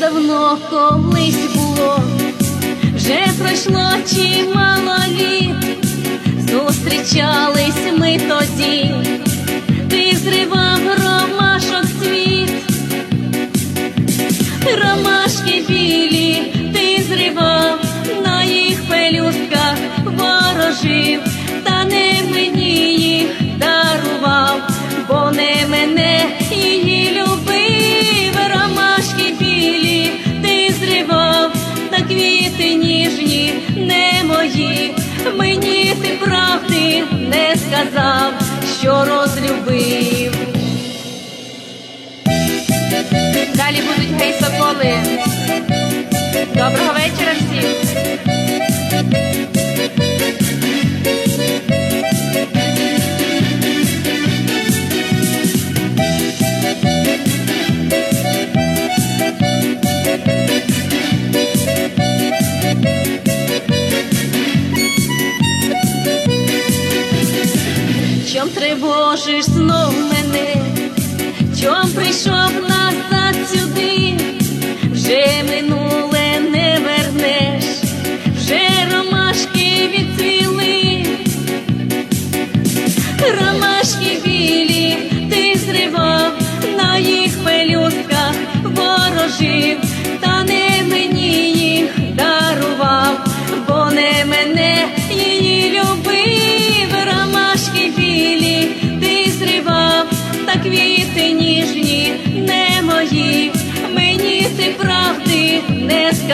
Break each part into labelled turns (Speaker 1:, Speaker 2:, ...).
Speaker 1: давно колись було, вже пройшло чимало літ, зустрічались ми тоді, ти зривав ромашок цвіт, ромашки білі, ти зривав. На їх пелюстках ворожив, мої, мені ти правди не сказав, що розлюбив. Далі будуть гей-соколи. Доброго тривожиш знов мене? Чом прийшов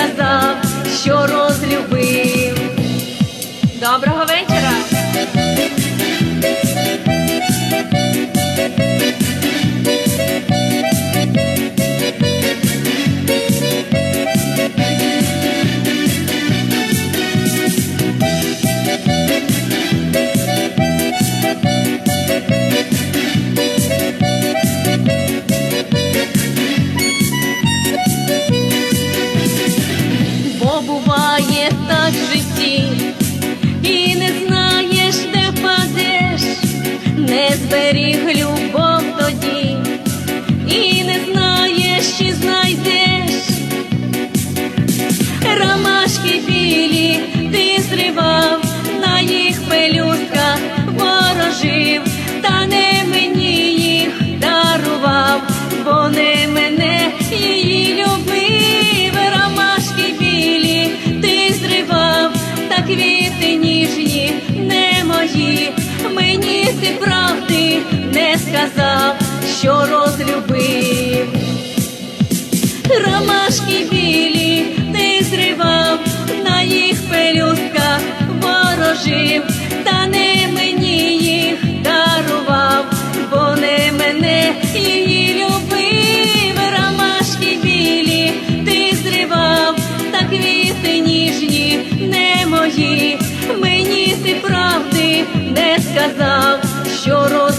Speaker 1: сказав, що розлюбив. Доброго вечора! Бо буває так в житті, і не знаєш, де впадеш, не зберіг любов правди не сказав, що розлюбив, ромашки білі ти зривав, на їх пелюстках ворожив, та не мені їх дарував, бо не мене її любив, ромашки білі ти зривав, та квіти ніжні не мої. Мені ти правди не сказав. your